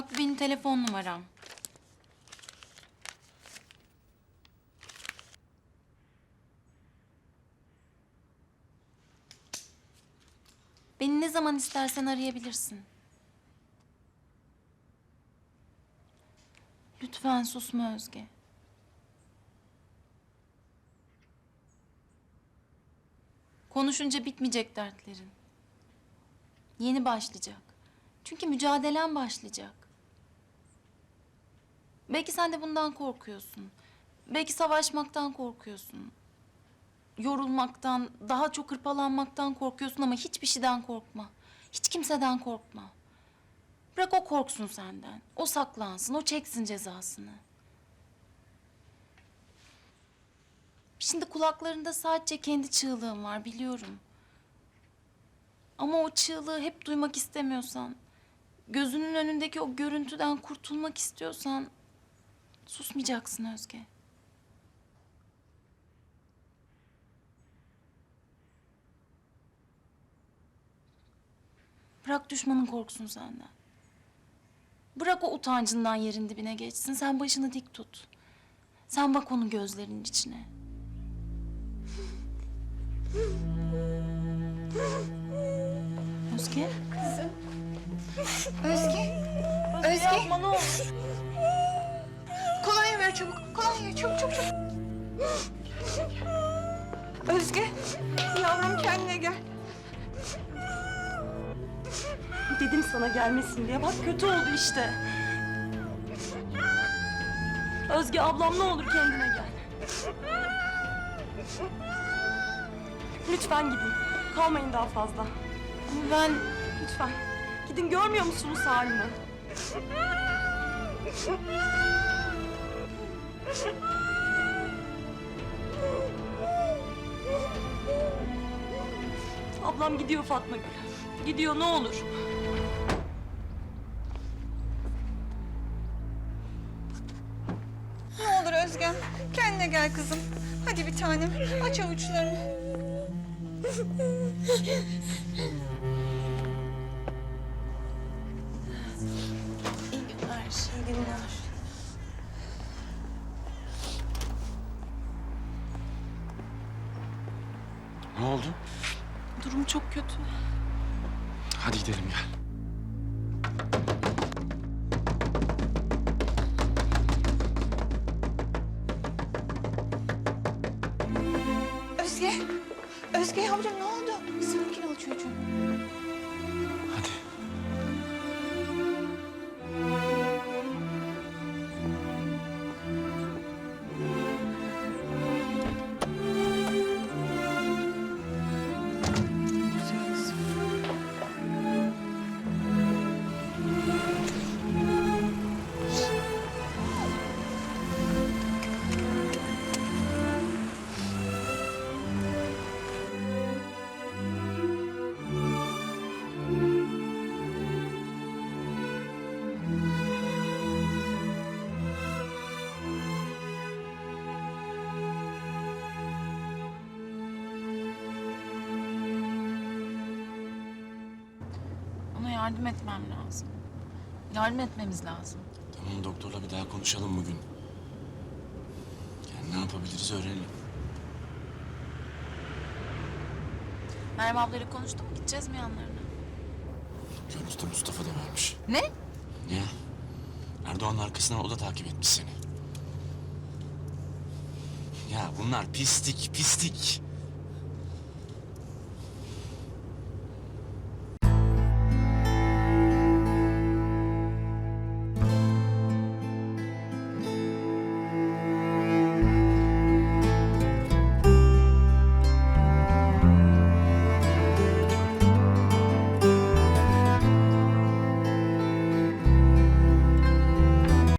Bak bu benim telefon numaram. Beni ne zaman istersen arayabilirsin. Lütfen susma Özge. Konuşunca bitmeyecek dertlerin. Yeni başlayacak. Çünkü mücadelen başlayacak. Belki sen de bundan korkuyorsun. Belki savaşmaktan korkuyorsun. Yorulmaktan, daha çok hırpalanmaktan korkuyorsun ama hiçbir şeyden korkma. Hiç kimseden korkma. Bırak o korksun senden. O saklansın, o çeksin cezasını. Şimdi kulaklarında sadece kendi çığlığın var biliyorum. Ama o çığlığı hep duymak istemiyorsan, gözünün önündeki o görüntüden kurtulmak istiyorsan susmayacaksın Özge. Bırak düşmanın korksun senden. Bırak o utancından yerin dibine geçsin. Sen başını dik tut. Sen bak onun gözlerinin içine. Özge? Özge. Özge. Yapma ne olur. Çabuk çabuk çabuk. Özge. Yavrum kendine gel. Dedim sana gelmesin diye. Bak kötü oldu işte. Özge ablam ne olur kendine gel. Lütfen gidin. Kalmayın daha fazla. Ben Lütfen. Gidin görmüyor musunuz halini? Ablam gidiyor Fatma Gül. Gidiyor ne olur. Ne olur Özgem. Kendine gel kızım. Hadi bir tanem. Aç avuçlarını. iyi günler. İyi günler. Ne oldu? Durum çok kötü. Hadi gidelim gel. Özge. Özge yavrum ne yardım etmem lazım. Yardım etmemiz lazım. Tamam doktorla bir daha konuşalım bugün. Yani ne yapabiliriz öğrenelim. Merve ablayla konuştu mu? Gideceğiz mi yanlarına? Görüntüde Mustafa da varmış. Ne? Ya. Erdoğan'ın arkasından o da takip etmiş seni. Ya bunlar pislik, pislik.